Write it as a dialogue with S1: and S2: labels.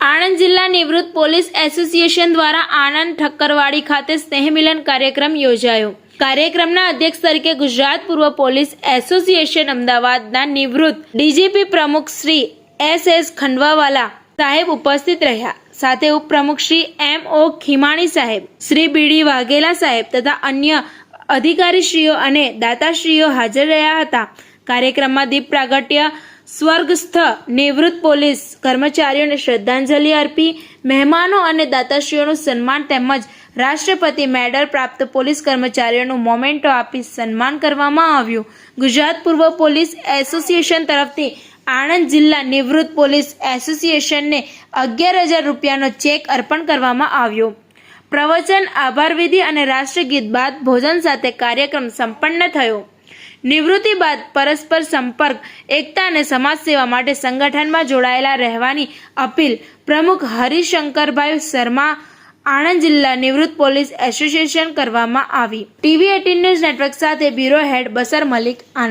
S1: આણંદ જિલ્લા નિવૃત્ત police association દ્વારા આણંદ ઠક્કરવાડી ખાતે સ્નેહમિલન કાર્યક્રમ યોજાયો. કાર્યક્રમના અધ્યક્ષ તરીકે ગુજરાત પૂર્વ પોલીસ એસોસિએશન અમદાવાદના નિવૃત્ત ડીજીપી પ્રમુખ શ્રી એસ એસ ખંડવાવાલા સાહેબ ઉપસ્થિત રહ્યા. સાથે ઉપપ્રમુખ શ્રી એમ ઓ ખીમાણી સાહેબ, શ્રી બીડી વાઘેલા સાહેબ તથા અન્ય અધિકારીશ્રીઓ અને દાતાશ્રીઓ હાજર રહ્યા હતા. કાર્યક્રમમાં દીપ પ્રાગટ્ય, સ્વર્ગસ્થ નિવૃત્ત પોલીસ કર્મચારીઓને શ્રદ્ધાંજલિ અર્પી, મહેમાનો અને દાતાશ્રીઓનું સન્માન તેમજ રાષ્ટ્રપતિ મેડલ પ્રાપ્ત પોલીસ કર્મચારીઓનું મોમેન્ટો આપી સન્માન કરવામાં આવ્યું. ગુજરાત પૂર્વ પોલીસ એસોસિએશન તરફથી આણંદ જિલ્લા નિવૃત્ત પોલીસ એસોસિએશનને અગિયાર હજાર રૂપિયાનો ચેક અર્પણ કરવામાં આવ્યો. પ્રવચન, આભાર વિધિ અને રાષ્ટ્રગીત બાદ ભોજન સાથે કાર્યક્રમ સંપન્ન થયો. નિવૃત્તિ બાદ પરસ્પર સંપર્ક, એકતા અને સમાજ સેવા માટે સંગઠનમાં જોડાયેલા રહેવાની અપીલ પ્રમુખ હરિશંકરભાઈ શર્મા, આણંદ જિલ્લા નિવૃત્ત પોલીસ એસોસિએશન કરવામાં આવી. ટીવી એટીન ન્યૂઝ નેટવર્ક સાથે બ્યુરો હેડ બસર મલિક આણંદ